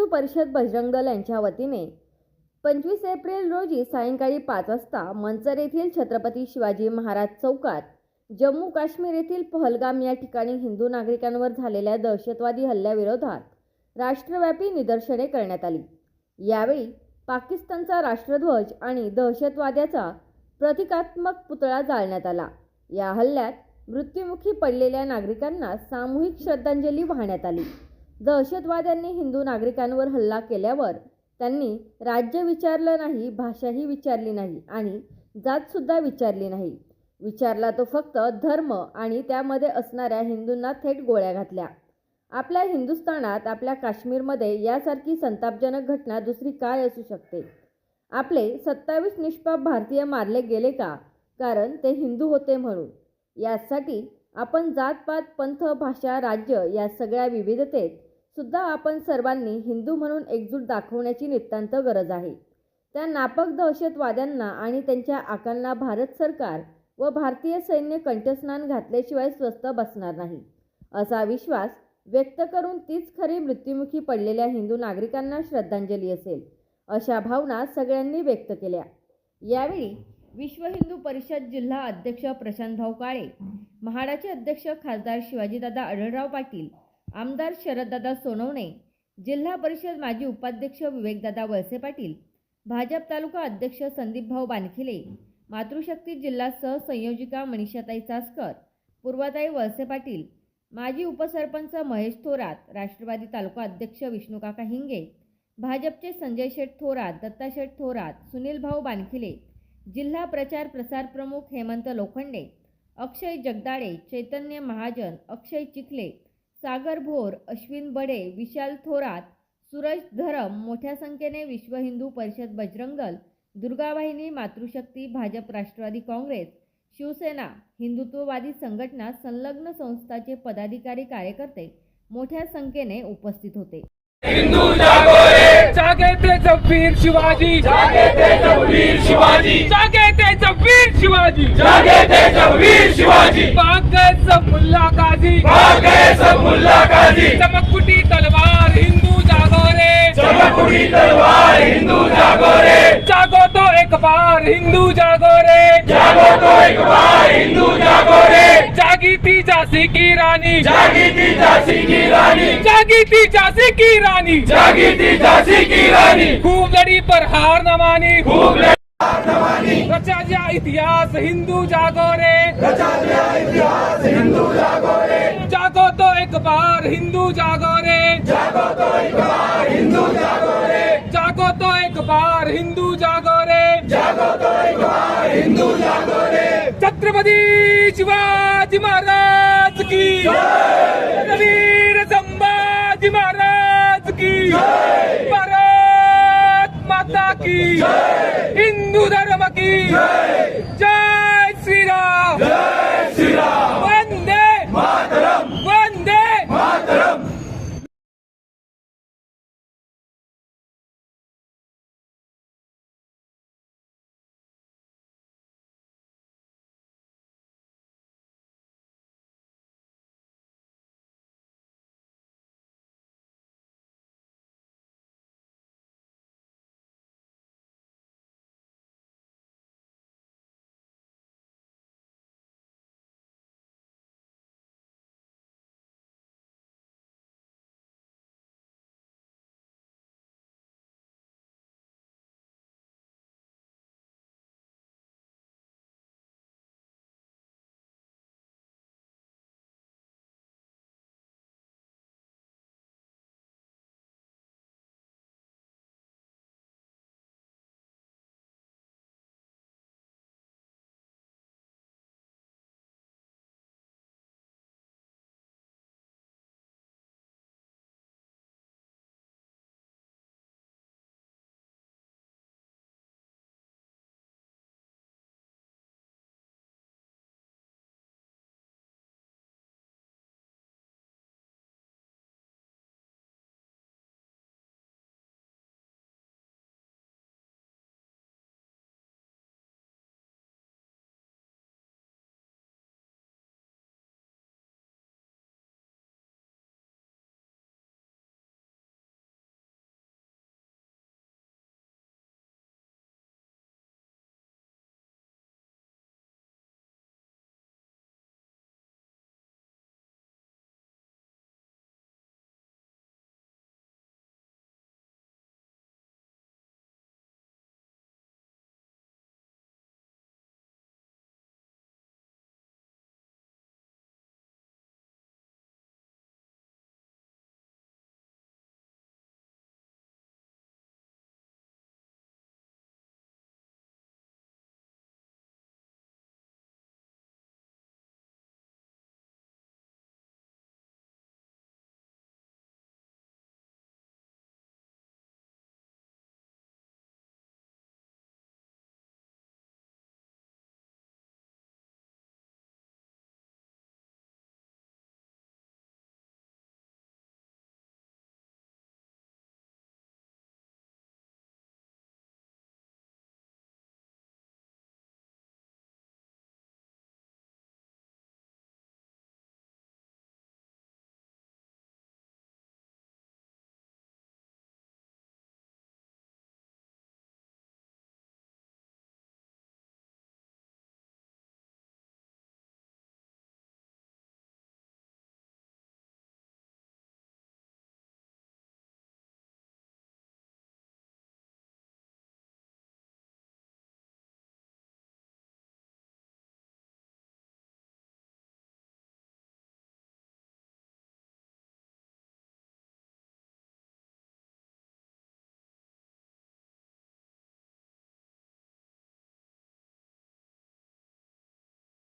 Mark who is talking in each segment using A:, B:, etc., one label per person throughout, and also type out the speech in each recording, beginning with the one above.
A: हिंदू परिषद बजरंग दल यांच्या वतीने पंचवीस एप्रिल रोजी सायंकाळी पाच वाजता मंचर येथील छत्रपती शिवाजी महाराज चौकात जम्मू काश्मीर येथील पहलगाम या ठिकाणी हिंदू नागरिकांवर झालेल्या दहशतवादी हल्ल्याविरोधात राष्ट्रव्यापी निदर्शने करण्यात आली. यावेळी पाकिस्तानचा राष्ट्रध्वज आणि दहशतवाद्याचा प्रतिकात्मक पुतळा जाळण्यात आला. या हल्ल्यात मृत्युमुखी पडलेल्या नागरिकांना सामूहिक श्रद्धांजली वाहण्यात आली. दहशतवाद्यांनी हिंदू नागरिकांवर हल्ला केल्यावर त्यांनी राज्य विचारलं नाही भाषाही विचारली नाही आणि जातसुद्धा विचारली नाही. विचारला तो फक्त धर्म आणि त्यामध्ये असणाऱ्या हिंदूंना थेट गोळ्या घातल्या. आपल्या हिंदुस्थानात आपल्या काश्मीरमध्ये यासारखी संतापजनक घटना दुसरी काय असू शकते? आपले सत्तावीस निष्पाप भारतीय मारले गेले का? कारण ते हिंदू होते म्हणून. यासाठी आपण जातपात पंथ भाषा राज्य या सगळ्या विविधतेत सुद्धा आपण सर्वांनी हिंदू म्हणून एकजूट दाखवण्याची नितांत गरज आहे. त्या नापक दहशतवाद्यांना आणि त्यांच्या आकांना भारत सरकार व भारतीय सैन्य कंठस्नान घातल्याशिवाय स्वस्त बसणार नाही. असा विश्वास व्यक्त करून तीच खरी मृत्युमुखी पडलेल्या हिंदू नागरिकांना श्रद्धांजली असेल अशा भावना सगळ्यांनी व्यक्त केल्या. यावेळी विश्व हिंदू परिषद जिल्हा अध्यक्ष प्रशांतभाऊ काळे महाडाचे अध्यक्ष खासदार शिवाजीदादा आढळराव पाटील आमदार शरददादा सोनवणे जिल्हा परिषद माजी उपाध्यक्ष विवेकदादा वळसे पाटील भाजप तालुका अध्यक्ष संदीपभाऊ बानखिले मातृशक्ती जिल्हा सहसंयोजिका मनीषाताई चासकर पूर्वाताई वळसे पाटील माजी उपसरपंच महेश थोरात राष्ट्रवादी तालुका अध्यक्ष विष्णुकाका हिंगे भाजपचे संजय शेठ थोरात दत्ता शेठ थोरात सुनीलभाऊ बानखिले जिल्हा प्रचार प्रसार प्रमुख हेमंत लोखंडे अक्षय जगदाळे चैतन्य महाजन अक्षय चिखले सागर भोर अश्विन बडे विशाल थोरात सुरज धरम मोठ्या संख्येने विश्व हिंदू परिषद बजरंगल दुर्गावाहिनी मातृशक्ती भाजप राष्ट्रवादी काँग्रेस शिवसेना हिंदुत्ववादी संघटना संलग्न संस्थाचे पदाधिकारी कार्यकर्ते मोठ्या संख्येने उपस्थित होते.
B: हिंदू जागो
C: ते जगवीर शिवाजी.
B: जागे ते जगवीर शिवाजी.
C: जागे ते जगवीर शिवाजी.
B: जागे ते जगवीर शिवाजी.
C: सब मुल्ला
B: गए सब मुल्ला गाजी
C: चमकुटी तलवार हिंदू जागो रे
B: चमकुड़ी तलवार हिंदू जागो रे
C: जागो तो एक बार हिंदू जागो रे
B: जागो तो एक बार हिंदू जागो रे
C: जागी थी झांसी की रानी।
B: जागी थी झांसी की रानी।
C: जागी थी झांसी की रानी।
B: जागी थी झांसी की रानी।
C: खूब लड़ी पर हार न मानी।
B: खूब
C: रचा दिया इतिहास हिंदू जागो रे।
B: रचा गया इतिहास हिंदू जागो रे।
C: जागो तो एक बार हिंदू जागो रे।
B: जागो तो एक बार हिंदू जागो रे।
C: जागो तो एक बार हिंदू जागो रे।
B: जागो तो एक बार हिंदू जागो रे।
C: छत्रपती शिवाजी महाराज की वीर संभाजी महाराज की भारत माता की हिंदू धर्म की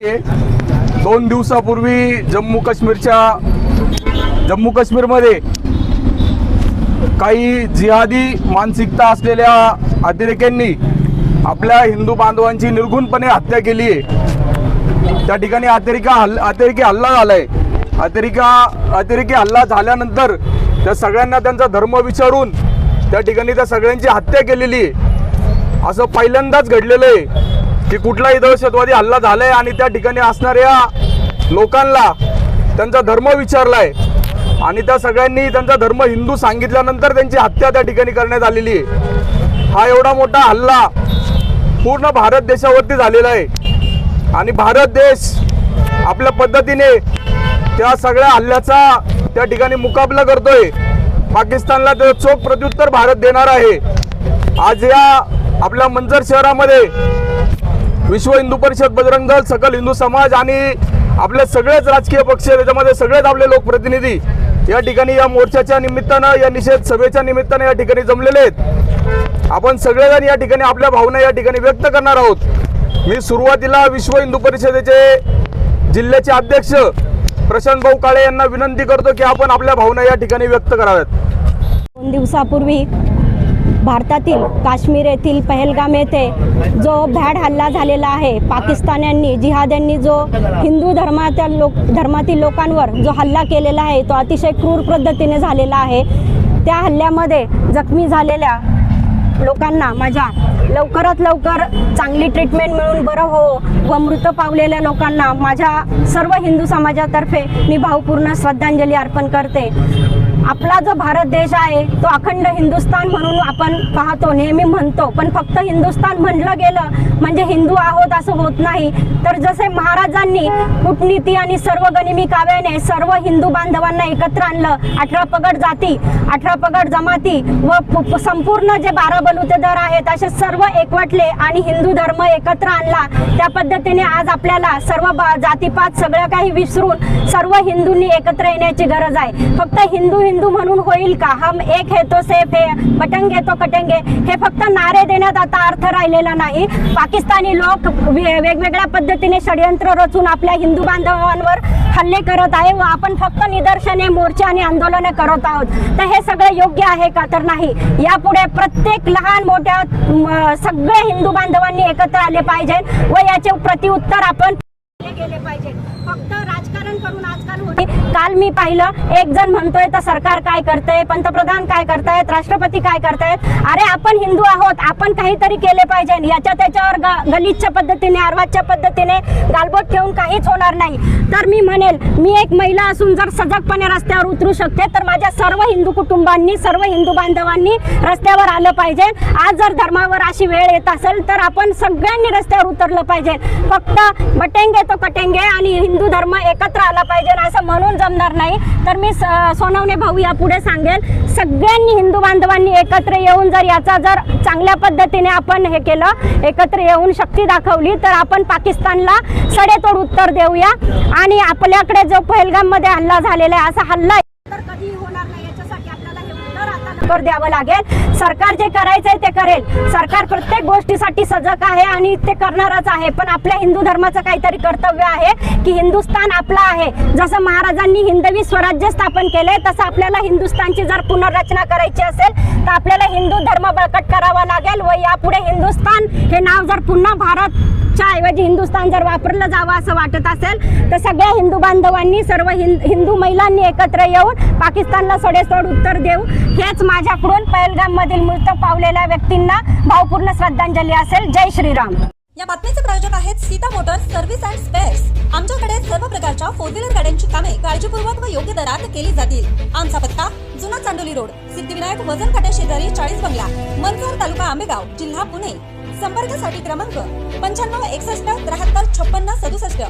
D: दोन दिवसापूर्वी जम्मू काश्मीरच्या जम्मू काश्मीरमध्ये काही जिहादी मानसिकता असलेल्या अतिरेक्यांनी आपल्या हिंदू बांधवांची निर्गुणपणे हत्या केली आहे. त्या ठिकाणी अतिरेका हल्ला अतिरेकी हल्ला झालाय. अतिरेका अतिरेकी हल्ला झाल्यानंतर त्या सगळ्यांना त्यांचा धर्म विचारून त्या ठिकाणी त्या सगळ्यांची हत्या केलेली आहे. असं पहिल्यांदाच घडलेलं आहे. की कुठलाही दहशतवादी हल्ला झालाय आणि त्या ठिकाणी असणाऱ्या लोकांना त्यांचा धर्म विचारलाय. आणि त्या सगळ्यांनी त्यांचा धर्म हिंदू सांगितल्यानंतर त्यांची हत्या त्या ठिकाणी करण्यात आलेली आहे. हा एवढा मोठा हल्ला पूर्ण भारत देशावरती झालेला आहे. आणि भारत देश आपल्या पद्धतीने त्या सगळ्या हल्ल्याचा त्या ठिकाणी मुकाबला करतोय. पाकिस्तानला ते चोख प्रत्युत्तर भारत देणार आहे. आज या आपल्या मंजर शहरामध्ये विश्व हिंदू परिषद बजरंग दल सकल हिंदू समाज आणि आपले सगळेच राजकीय पक्ष त्याच्यामध्ये सगळेच आपले लोकप्रतिनिधी या ठिकाणी या मोर्चाच्या निमित्तानं या निषेध सभेच्या निमित्तानं या ठिकाणी जमलेले आहेत. आपण सगळेजण या ठिकाणी आपल्या भावना या ठिकाणी व्यक्त करणार आहोत. मी सुरुवातीला विश्व हिंदू परिषदेचे जिल्ह्याचे अध्यक्ष प्रशांत भाऊ काळे यांना विनंती करतो की आपण आपल्या भावना या ठिकाणी व्यक्त कराव्यात.
E: दोन दिवसापूर्वी भारतातील काश्मीर येथील पहलगाम येथे जो भॅड हल्ला झालेला आहे पाकिस्तान्यांनी जिहाद्यांनी जो हिंदू धर्माच्या लोक धर्मातील लोकांवर जो हल्ला केलेला आहे तो अतिशय क्रूर पद्धतीने झालेला आहे. त्या हल्ल्यामध्ये जखमी झालेल्या लोकांना माझ्या लवकरात लवकर चांगली ट्रीटमेंट मिळून बरं हो व मृत पावलेल्या लोकांना माझ्या सर्व हिंदू समाजातर्फे मी भावपूर्ण श्रद्धांजली अर्पण करते. आपला जो भारत देश आहे तो अखंड हिंदुस्थान म्हणून आपण पाहतो नेहमी म्हणतो. पण फक्त हिंदुस्थान म्हणलं गेलं म्हणजे हिंदू आहोत असं होत नाही. तर जसे महाराजांनी कूटनीती आणि सर्व गनिमी काव्याने सर्व हिंदू बांधवांना एकत्र आणलं अठरा पगड जाती अठरा पगड जमाती व संपूर्ण जे बारा बलुतेदार आहेत असे सर्व एकवटले आणि हिंदू धर्म एकत्र आणला. त्या पद्धतीने आज आपल्याला सर्व बा- जातीपात सगळं काही विसरून सर्व हिंदूंनी एकत्र येण्याची गरज आहे. फक्त हिंदू हिंदू हिंदू म्हणून होईल का? हम एक है तो सेफ है पटंगे तो कटंगे. हे फक्त नारे देण्यात आता अर्थ राहिलेला नाही. पाकिस्तानी लोक वे- वेगवेगळ्या पद्धतीने षडयंत्र रचून आपल्या हिंदू बांधवांवर हल्ले करत आहे व आपण फक्त निदर्शने मोर्चे आणि आंदोलने करत आहोत. तर हे सगळं योग्य आहे का? तर नाही. यापुढे प्रत्येक लहान मोठ्या सगळे हिंदू बांधवांनी एकत्र आले पाहिजे व याचे प्रतिउत्तर आपण गेले पाहिजे. फक्त राजकारण करून आजकाल होते. काल मी पाहिलं एक जण म्हणतोय तर सरकार काय करतंय? पंतप्रधान काय करतायत? राष्ट्रपती काय करतायत? अरे आपण हिंदू आहोत आपण काहीतरी केले पाहिजे. याच्या त्याच्यावर ग- गलिच्छ पद्धतीने अर्वाच्या पद्धतीने गालबोट ठेवून काहीच होणार नाही. तर मी म्हणेल मी एक महिला असून जर सजगपणे रस्त्यावर उतरू शकते तर माझ्या सर्व हिंदू कुटुंबांनी सर्व हिंदू बांधवांनी रस्त्यावर आलं पाहिजे. आज जर धर्मावर अशी वेळ येत असेल तर आपण सगळ्यांनी रस्त्यावर उतरलं पाहिजे. फक्त बटेंगे तो कटेंगे आणि हिंदू धर्म एकत्र आला पाहिजे असं म्हणून जमणार नाही. तर मी सोनवणे भाऊ यापुढे सांगेल सगळ्यांनी हिंदू बांधवांनी एकत्र येऊन जर याचा जर चांगल्या पद्धतीने आपण हे केलं एकत्र येऊन शक्ती दाखवली तर आपण पाकिस्तानला सडेतोड उत्तर देऊया. आणि आपल्याकडे जो पहलगाममध्ये हल्ला झालेला आहे असा हल्ला उत्तर द्यावं लागेल. सरकार जे करायचंय ते करेल. सरकार प्रत्येक गोष्टीसाठी सजग आहे आणि ते करणारच आहे. पण आपल्या हिंदू धर्माचं काहीतरी कर्तव्य आहे की हिंदुस्थान आपला आहे. जसं महाराजांनी हिंदवी स्वराज्य स्थापन केले तसं आपल्याला हिंदुस्थानची जर पुनर्रचना करायची असेल तर आपल्याला हिंदू धर्म बळकट करावा लागेल व यापुढे हिंदुस्थान हे नाव जर पुन्हा भारत ऐवजी हिंदुस्थान जर वापरलं जावं असं वाटत असेल तर सगळ्या हिंदू बांधवांनी सर्व हिंदू महिलांनी एकत्र येऊन पाकिस्तानला सडेसोड उत्तर देऊ. हेच माझ्याकडून पैलगाम मधील मृत पावलेल्या व्यक्तींना भावपूर्ण श्रद्धांजली असेल. जय श्रीराम.
F: या बातमीचे प्रायोजक आहेत Sita motors service and spares. आमच्याकडे सर्व प्रकारच्या फोर व्हीलर गाड्यांची कामे काळजीपूर्वक व योग्य दरात केली जातील. आमचा पत्ता जुना चांडोली रोड सिद्धिविनायक वजन काट्या शेजारी चाळीस बंगला मनसर तालुका आंबेगाव जिल्हा पुणे. संपर्कासाठी क्रमांक पंच्याण्णव एकसष्ट त्र्याहत्तर छप्पन्न सदुसष्ट.